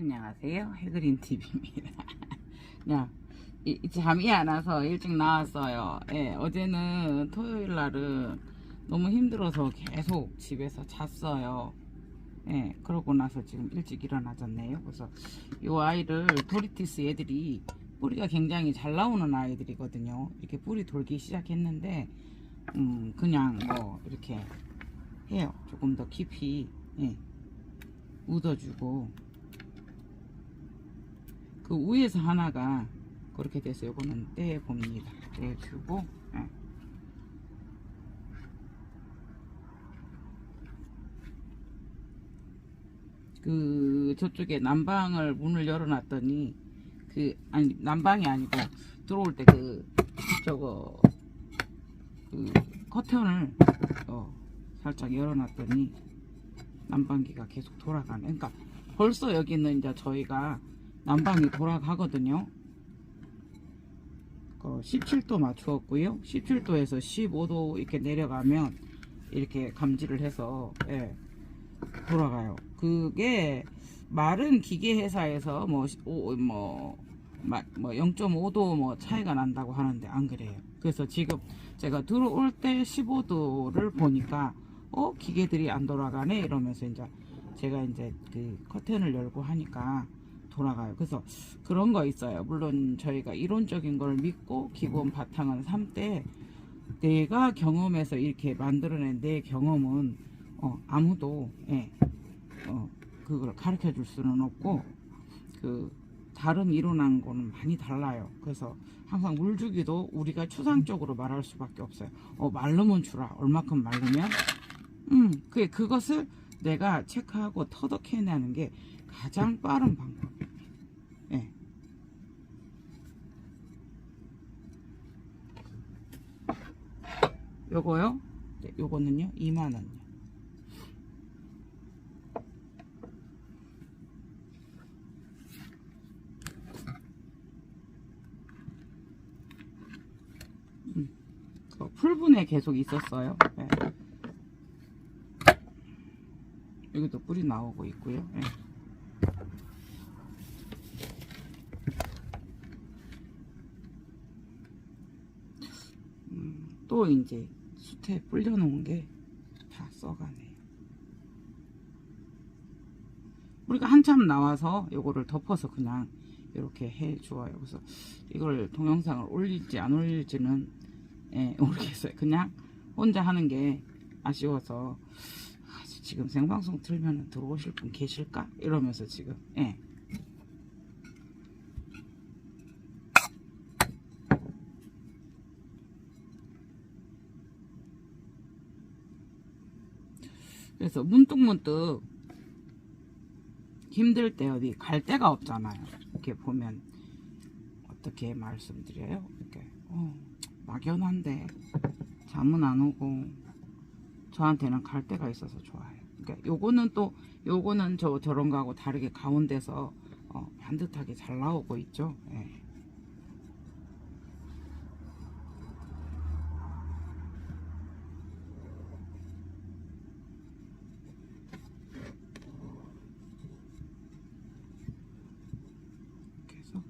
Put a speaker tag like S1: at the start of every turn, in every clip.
S1: 안녕하세요. 해그린 TV입니다. 야, 이- 이 잠이 안 와서 일찍 나왔어요. 예, 어제는 토요일 날은 너무 힘들어서 계속 집에서 잤어요. 예, 그러고 나서 지금 일찍 일어나졌네요. 그래서 이 아이를 도리티스 애들이 뿌리가 굉장히 잘 나오는 아이들이거든요. 이렇게 뿌리 돌기 시작했는데, 음, 그냥 뭐 이렇게 해요. 조금 더 깊이, 예, 묻어주고, 그 위에서 하나가 그렇게 돼서 요거는 떼봅니다. 떼주고, 예. 그 저쪽에 난방을 문을 열어놨더니 그 아니 난방이 아니고 들어올 때 그 저거 그 커튼을 어, 살짝 열어놨더니 난방기가 계속 돌아가네. 그러니까 벌써 여기는 이제 저희가 난방이 돌아가거든요. 그 17도 맞추었고요. 17도에서 15도 이렇게 내려가면 이렇게 감지를 해서 예, 돌아가요. 그게 마른 기계 회사에서 뭐, 오, 뭐, 마- 뭐 0.5도 뭐 차이가 난다고 하는데 안 그래요. 그래서 지금 제가 들어올 때 15도를 보니까 어 기계들이 안 돌아가네 이러면서 이제 제가 이제 그 커튼을 열고 하니까 돌아가요. 그래서 그런 거 있어요. 물론 저희가 이론적인 걸 믿고 기본 바탕은 삼때 내가 경험해서 이렇게 만들어낸 내 경험은 어, 아무도 예, 어, 그걸 가르쳐 줄 수는 없고 그 다른 이론한 거는 많이 달라요. 그래서 항상 물 주기도 우리가 추상적으로 말할 수밖에 없어요. 어, 말르면 주라. 얼마큼 말르면 음, 그 그것을 내가 체크하고 터득해내는 게 가장 빠른 방법이에요. 예. 요거요? 네, 요거는요? 2만 원요. 음, 그 풀분에 계속 있었어요. 예. 여기도 뿌리 나오고 있고요. 예. 이제 숯에 불려놓은 게 다 써가네요. 우리가 한참 나와서 요거를 덮어서 그냥 이렇게 해 주어요. 그래서 이걸 동영상을 올릴지 안 올릴지는 예, 모르겠어요. 그냥 혼자 하는 게 아쉬워서 아, 지금 생방송 틀면 들어오실 분 계실까? 이러면서 지금 예. 그래서 문득문득 힘들 때 어디 갈 데가 없잖아요. 이렇게 보면 어떻게 말씀드려요? 이렇게 어, 막연한데 잠은 안 오고 저한테는 갈 데가 있어서 좋아요. 그러니까 요거는 또 요거는 저 저런 거하고 다르게 가운데서 어, 반듯하게 잘 나오고 있죠. 예. 이렇게 해서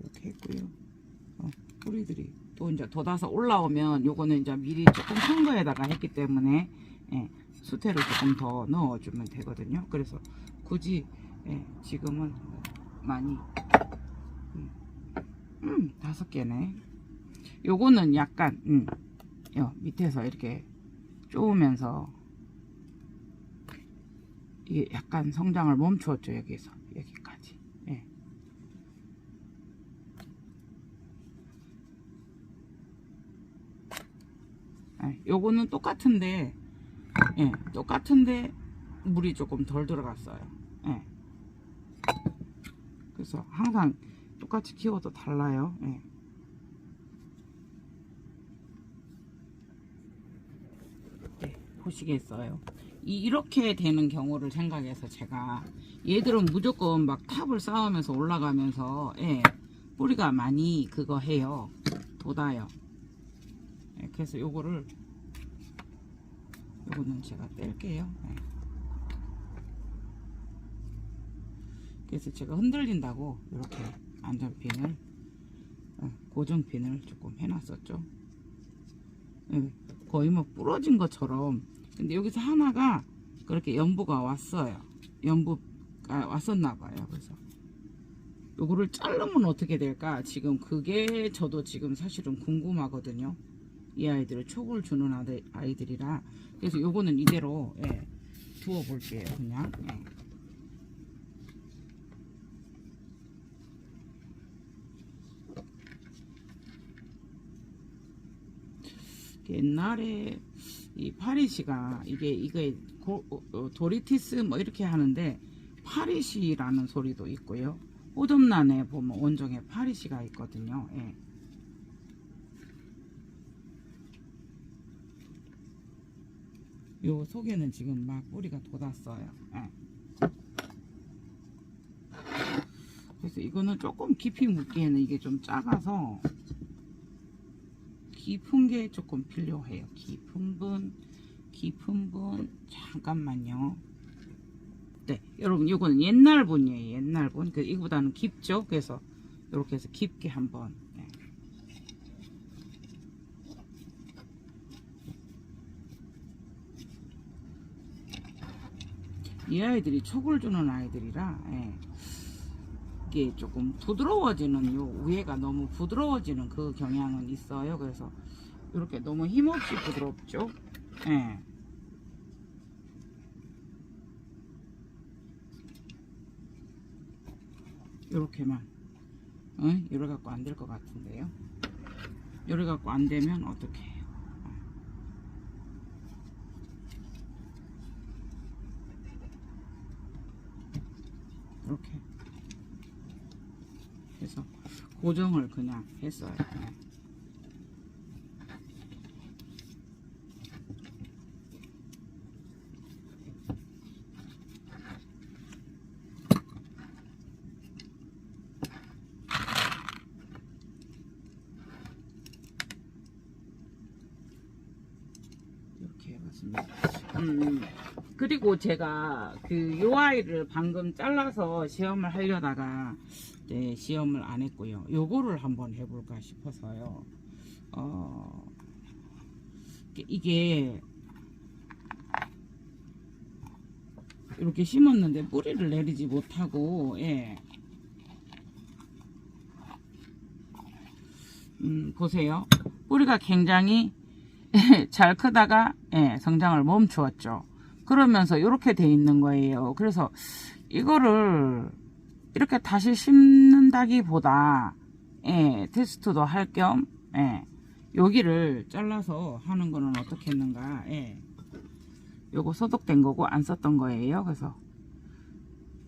S1: 이렇게 했고요. 어, 뿌리들이 또 이제 돋아서 올라오면 요거는 이제 미리 조금 큰 거에다가 했기 때문에 예, 수태를 조금 더 넣어주면 되거든요. 그래서 굳이 예, 지금은 많이 음, 음, 다섯 개네. 요거는 약간 음, 요 밑에서 이렇게 쪼으면서 이게 약간 성장을 멈추었죠 여기서 여기까지. 예. 예, 요거는 똑같은데 예, 똑같은데 물이 조금 덜 들어갔어요. 예. 그래서 항상 똑같이 키워도 달라요. 예. 네, 보시겠어요. 이- 이렇게 되는 경우를 생각해서 제가 얘들은 무조건 막 탑을 쌓으면서 올라가면서 예, 뿌리가 많이 그거 해요. 돋아요. 예, 그래서 요거를 요거는 제가 뗄게요. 예. 그래서 제가 흔들린다고 이렇게 안전핀을 어, 고정핀을 조금 해놨었죠. 예, 거의 뭐 부러진 것처럼 근데 여기서 하나가 그렇게 연부가 왔어요. 연부가 왔었나 봐요. 그래서 요거를 자르면 어떻게 될까? 지금 그게 저도 지금 사실은 궁금하거든요. 이 아이들을 촉을 주는 아들, 아이들이라 그래서 요거는 이대로 예, 두어 볼게요. 그냥 예. 옛날에 이 파리시가 이게 이게 고- 어, 도리티스 뭐 이렇게 하는데 파리시라는 소리도 있고요. 호접란에 보면 원종에 파리시가 있거든요. 예. 요 속에는 지금 막 뿌리가 돋았어요. 예. 그래서 이거는 조금 깊이 묻기에는 이게 좀 작아서 깊은 게 조금 필요해요. 깊은 분, 깊은 분, 잠깐만요. 네, 여러분, 이거는 옛날 분이에요. 옛날 분. 그 이거보다는 깊죠. 그래서 이렇게 해서 깊게 한번. 네. 이 아이들이 촉을 주는 아이들이라 예. 이게 조금 부드러워지는 요 위에가 너무 부드러워지는 그 경향은 있어요. 그래서 이렇게 너무 힘없이 부드럽죠. 예. 이렇게만 어? 이래 갖고 안 될 것 같은데요. 이래 갖고 안 되면 어떻게 이렇게 해서 고정을 그냥 했어요. 네. 이렇게 해봤습니다. 음, 그리고 제가 그 요 아이를 방금 잘라서 시험을 하려다가 네, 시험을 안 했고요. 요거를 한번 해볼까 싶어서요. 어, 이게- 이렇게 심었는데 뿌리를 내리지 못하고, 예. 음, 보세요. 뿌리가 굉장히 잘 크다가 예, 성장을 멈추었죠. 그러면서 이렇게 돼 있는 거예요. 그래서 이거를 이렇게 다시 심는다기보다 예, 테스트도 할겸 예, 여기를 잘라서 하는 거는 어떻게 했는가? 예. 요거 소독된 거고 안 썼던 거예요. 그래서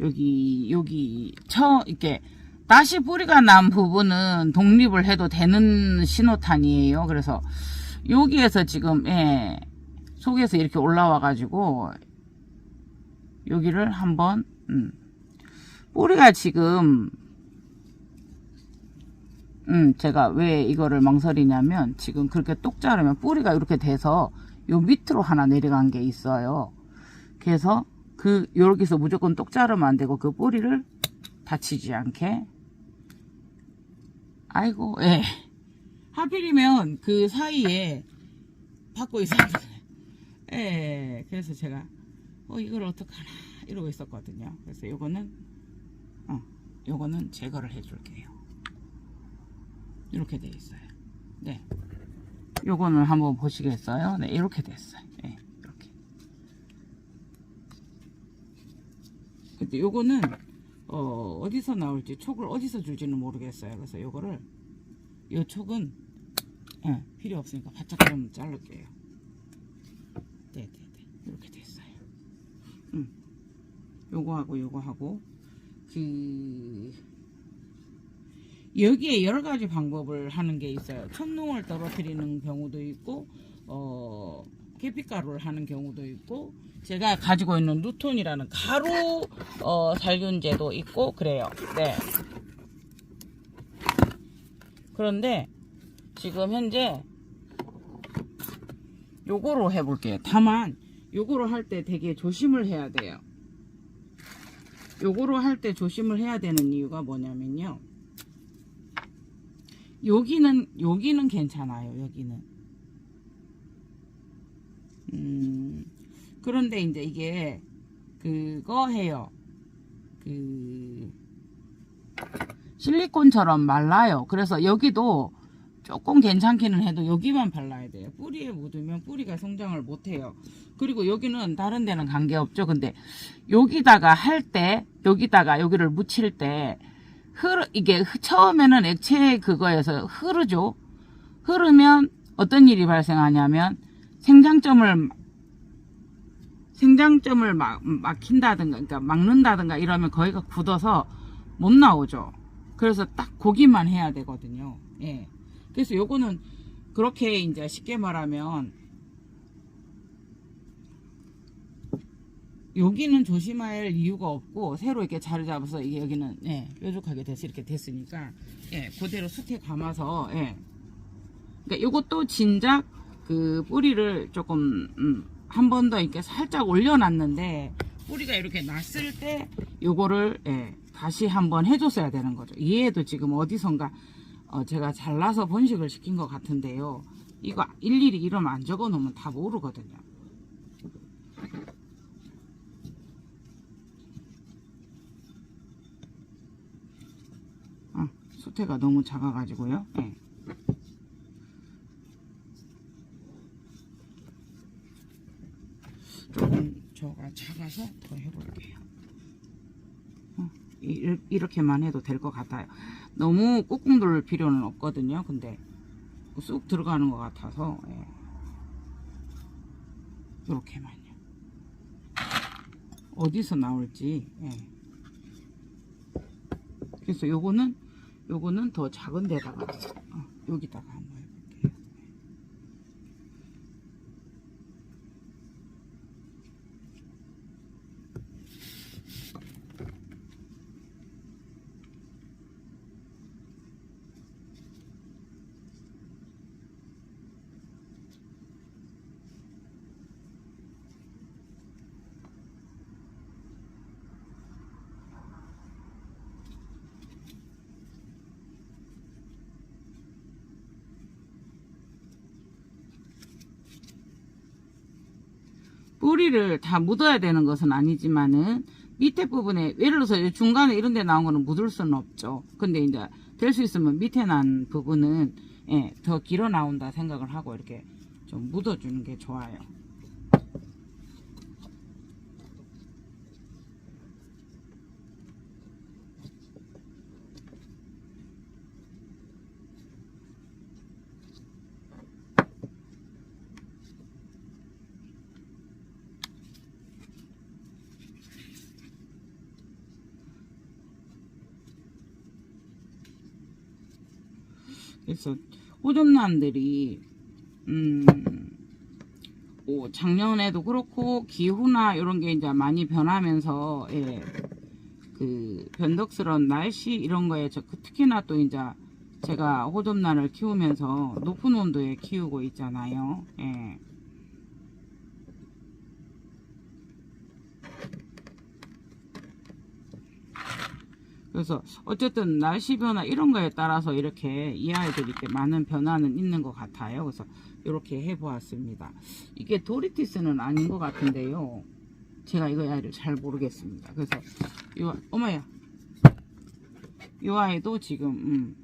S1: 여기 여기 처 이렇게 다시 뿌리가 난 부분은 독립을 해도 되는 신호탄이에요. 그래서 여기에서 지금 예, 속에서 이렇게 올라와 가지고 여기를 한번 음, 뿌리가 지금 음 제가 왜 이거를 망설이냐면 지금 그렇게 똑 자르면 뿌리가 이렇게 돼서 요 밑으로 하나 내려간 게 있어요. 그래서 그 여기서 무조건 똑 자르면 안 되고 그 뿌리를 다치지 않게. 아이고 예. 하필이면 그 사이에 받고 있었는데 예 그래서 제가 어 이걸 어떡하나 이러고 있었거든요. 그래서 요거는 어 요거는 제거를 해줄게요. 이렇게 돼 있어요. 네. 요거는 한번 보시겠어요? 네 이렇게 됐어요. 예 이렇게. 근데 요거는 어, 어디서 나올지 촉을 어디서 줄지는 모르겠어요. 그래서 요거를 요 촉은 예, 필요 없으니까 바짝 좀 자를게요. 이렇게 됐어요. 음, 요거 하고 요거 하고 그 여기에 여러 가지 방법을 하는 게 있어요. 천농을 떨어뜨리는 경우도 있고 어 계피가루를 하는 경우도 있고 제가 가지고 있는 루톤이라는 가루 어, 살균제도 있고 그래요. 네. 그런데 지금 현재 요거로 해볼게요. 다만 요거로 할 때 되게 조심을 해야 돼요. 요거로 할 때 조심을 해야 되는 이유가 뭐냐면요. 여기는 여기는 괜찮아요. 여기는. 음. 그런데 이제 이게 그거 해요. 그 실리콘처럼 말라요. 그래서 여기도 조금 괜찮기는 해도 여기만 발라야 돼요. 뿌리에 묻으면 뿌리가 성장을 못 해요. 그리고 여기는 다른 데는 관계없죠. 근데 여기다가 할 때 여기다가 여기를 묻힐 때 흐르 이게 흐- 처음에는 액체 그거에서 흐르죠. 흐르면 어떤 일이 발생하냐면 생장점을 생장점을 막, 막힌다든가 그러니까 막는다든가 이러면 거기가 굳어서 못 나오죠. 그래서 딱 고기만 해야 되거든요. 예. 그래서 요거는 그렇게 이제 쉽게 말하면 여기는 조심할 이유가 없고 새로 이렇게 자리 잡아서 이게 여기는 예, 뾰족하게 돼서 이렇게 됐으니까 예, 그대로 숯에 감아서 예. 그러니까 요것도 진작 그 뿌리를 조금 음, 한 번 더 이렇게 살짝 올려놨는데 뿌리가 이렇게 났을 때 요거를 예, 다시 한번 해줬어야 되는 거죠. 얘도 지금 어디선가 어, 제가 잘라서 번식을 시킨 것 같은데요. 이거 일일이 이름 안 적어 놓으면 다 모르거든요. 아, 수태가 너무 작아가지고요. 예. 조금 저가 작아서 더 해볼게요. 어, 이- 이렇게만 해도 될 것 같아요. 너무 꾹꾹 누를 필요는 없거든요. 근데 쑥 들어가는 것 같아서 예. 이렇게만요. 어디서 나올지. 예. 그래서 요거는 요거는 더 작은 데다가 어, 여기다가 뿌리를 다 묻어야 되는 것은 아니지만은 밑에 부분에 예를 들어서 중간에 이런 데 나온 거는 묻을 수는 없죠. 근데 이제 될 수 있으면 밑에 난 부분은 예, 더 길어 나온다 생각을 하고 이렇게 좀 묻어주는 게 좋아요. 그래서 호접란들이 음, 뭐 작년에도 그렇고 기후나 이런 게 이제 많이 변하면서 예, 그 변덕스러운 날씨 이런 거에 저 특히나 또 이제 제가 호접란을 키우면서 높은 온도에 키우고 있잖아요. 예. 그래서 어쨌든 날씨 변화 이런 거에 따라서 이렇게 이 아이들이 이렇게 많은 변화는 있는 것 같아요. 그래서 이렇게 해보았습니다. 이게 도리티스는 아닌 것 같은데요. 제가 이거 아이를 잘 모르겠습니다. 그래서 요 어머야, 이 아이도 지금 음,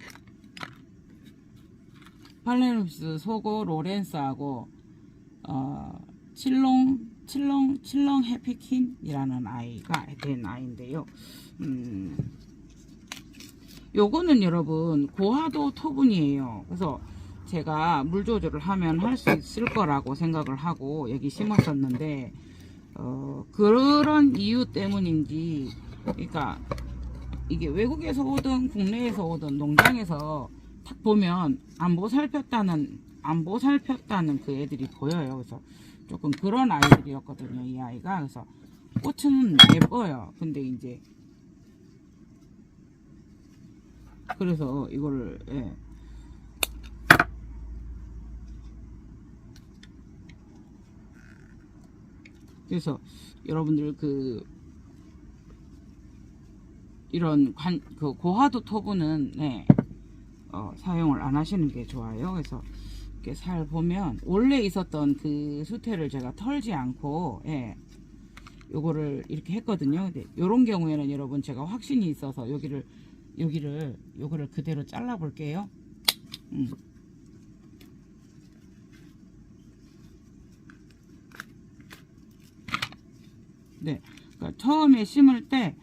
S1: 팔레누스 소고 로렌스하고 어, 칠롱 칠롱 칠롱 해피킨이라는 아이가 된 아이인데요. 음, 요거는 여러분 고화도 토분이에요. 그래서 제가 물 조절을 하면 할 수 있을 거라고 생각을 하고 여기 심었었는데 어, 그런 이유 때문인지 그러니까 이게 외국에서 오든 국내에서 오든 농장에서 딱 보면 안 보살폈다는 안 보살폈다는 그 애들이 보여요. 그래서 조금 그런 아이들이었거든요. 이 아이가 그래서 꽃은 예뻐요. 근데 이제 그래서 이거를 예. 그래서 여러분들 그 이런 관, 그 고화도 토분은 네, 어, 사용을 안 하시는 게 좋아요. 그래서 이렇게 살 보면 원래 있었던 그 수태를 제가 털지 않고 예, 요거를 이렇게 했거든요. 근데 요런 경우에는 여러분 제가 확신이 있어서 여기를 여기를 요거를 그대로 잘라 볼게요. 음. 네. 그러니까 처음에 심을 때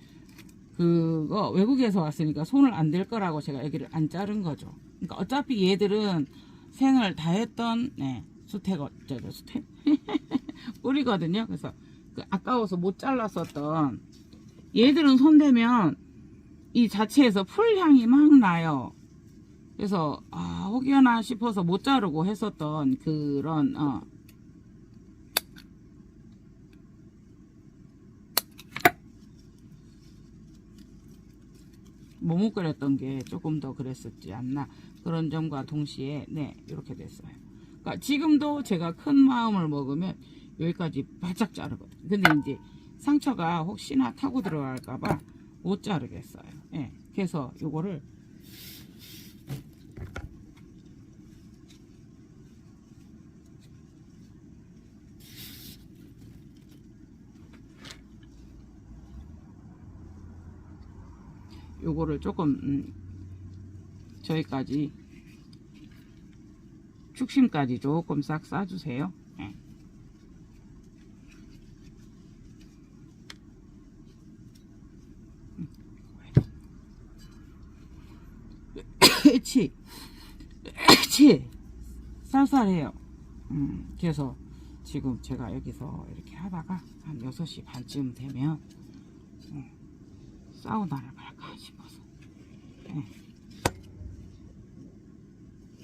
S1: 그거 외국에서 왔으니까 손을 안 댈 거라고 제가 여기를 안 자른 거죠. 그러니까 어차피 얘들은 생을 다 했던 네, 수태거 저거 수태 뿌리거든요. 그래서 그 아까워서 못 잘랐었던 얘들은 손대면 이 자체에서 풀 향이 막 나요. 그래서 아 혹여나 싶어서 못 자르고 했었던 그런 어, 머뭇거렸던 게 조금 더 그랬었지 않나 그런 점과 동시에 네 이렇게 됐어요. 그러니까 지금도 제가 큰 마음을 먹으면 여기까지 바짝 자르거든요. 근데 이제 상처가 혹시나 타고 들어갈까봐 못 자르겠어요. 예, 그래서 요거를 요거를 조금 음, 저기까지 축심까지 조금 싹 싸주세요. 예. 치, 치, 쌀쌀해요. 음, 그래서 지금 제가 여기서 이렇게 하다가 한 6시 반쯤 되면 음, 사우나를 갈까 싶어서. 예.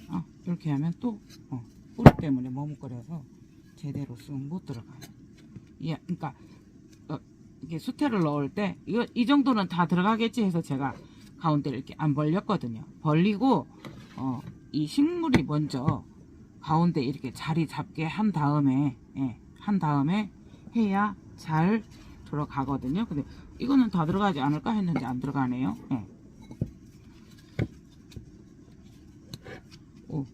S1: 아, 이렇게 하면 또, 어, 뿌리 때문에 머뭇거려서 제대로 쑥 못 들어가요. 예, 그러니까, 어, 이게 수태를 넣을 때, 이거, 이 정도는 다 들어가겠지 해서 제가 가운데를 이렇게 안 벌렸거든요. 벌리고, 어, 이 식물이 먼저 가운데 이렇게 자리 잡게 한 다음에, 예, 한 다음에 해야 잘 들어가거든요. 근데 이거는 다 들어가지 않을까 했는데 안 들어가네요. 예. 오.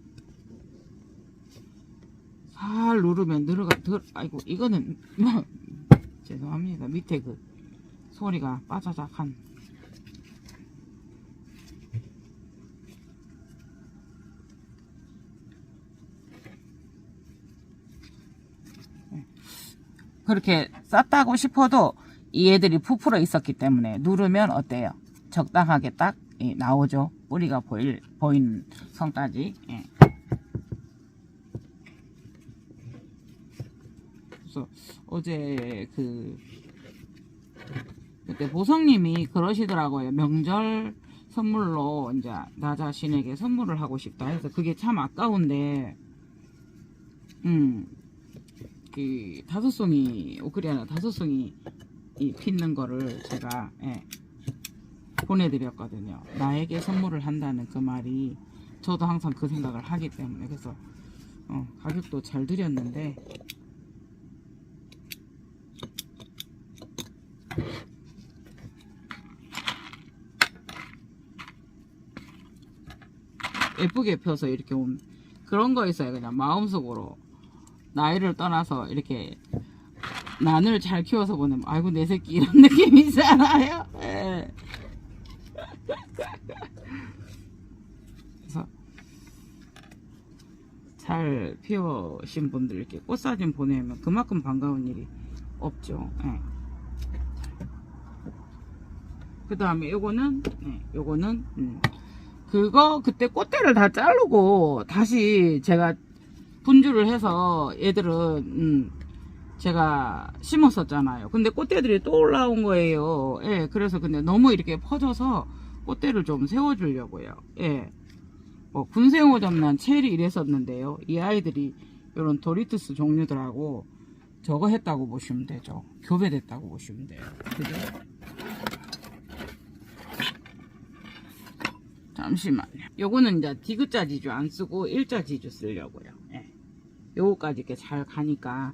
S1: 살 누르면 들어가, 들, 아이고, 이거는, 뭐, 죄송합니다. 밑에 그 소리가 빠자작한. 그렇게 쌌다고 싶어도 이 애들이 부풀어 있었기 때문에 누르면 어때요? 적당하게 딱 예, 나오죠. 뿌리가 보일 보이는 성까지. 예. 그래서 어제 그 그때 보성님이 그러시더라고요. 명절 선물로 이제 나 자신에게 선물을 하고 싶다 해서 그게 참 아까운데, 음, 그 다섯 송이 오크리아나 다섯 송이 이 핀는 거를 제가 예, 보내드렸거든요. 나에게 선물을 한다는 그 말이 저도 항상 그 생각을 하기 때문에 그래서 어, 가격도 잘 드렸는데 예쁘게 펴서 이렇게 온 그런 거 있어요. 그냥 마음속으로 나이를 떠나서 이렇게 난을 잘 키워서 보내면 아이고 내 새끼 이런 느낌이잖아요. 예. 그래서 잘 피우신 분들 이렇게 꽃사진 보내면 그만큼 반가운 일이 없죠. 예. 그 다음에 요거는 네, 요거는 음, 그거 그때 꽃대를 다 자르고 다시 제가 분주를 해서 얘들은 음, 제가 심었었잖아요. 근데 꽃대들이 또 올라온 거예요. 예, 그래서 근데 너무 이렇게 퍼져서 꽃대를 좀 세워주려고요. 예. 뭐 군생호 점난 체리 이랬었는데요. 이 아이들이 이런 도리투스 종류들하고 저거 했다고 보시면 되죠. 교배됐다고 보시면 돼요. 그죠? 잠시만요. 요거는 이제 디귿자 지주 안 쓰고 일자 지주 쓰려고요. 예. 요거까지 이렇게 잘 가니까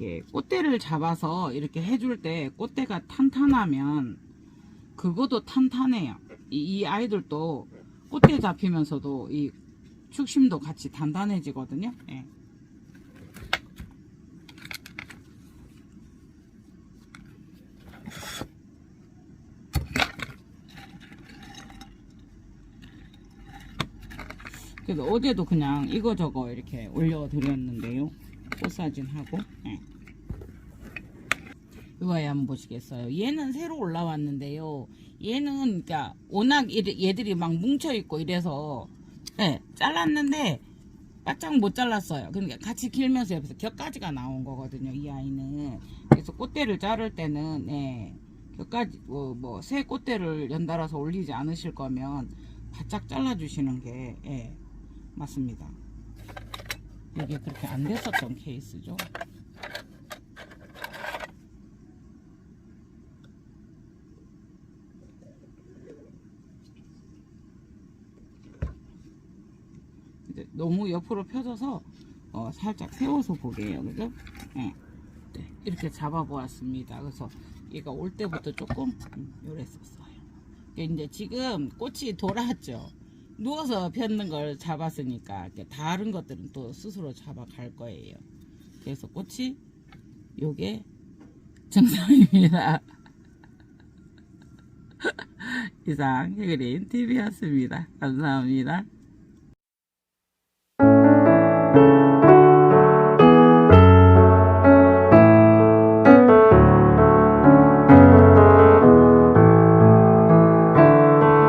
S1: 이렇게 꽃대를 잡아서 이렇게 해줄 때 꽃대가 탄탄하면 그거도 탄탄해요. 이, 이 아이들도 꽃대 잡히면서도 이 축심도 같이 단단해지거든요. 예. 그래서 어제도 그냥 이거저거 이렇게 올려드렸는데요. 꽃사진 하고. 예. 이거 에 한번 보시겠어요? 얘는 새로 올라왔는데요. 얘는 그러니까 워낙 얘들이 막 뭉쳐 있고 이래서 예, 잘랐는데 바짝 못 잘랐어요. 그러니까 같이 길면서 옆에서 겹가지가 나온 거거든요. 이 아이는 그래서 꽃대를 자를 때는 예, 겹가지 뭐새 꽃대를 연달아서 올리지 않으실 거면 바짝 잘라주시는 게 예, 맞습니다. 이게 그렇게 안 됐었던 케이스죠. 이제 너무 옆으로 펴져서 어, 살짝 세워서 보게요. 그죠? 예. 네, 이렇게 잡아보았습니다. 그래서 얘가 올 때부터 조금 음, 요랬었어요. 이제 지금 꽃이 돌았죠. 누워서 폈는 걸 잡았으니까 다른 것들은 또 스스로 잡아갈 거예요. 그래서 꽃이 요게 정상입니다. 이상 해그린 TV였습니다. 감사합니다.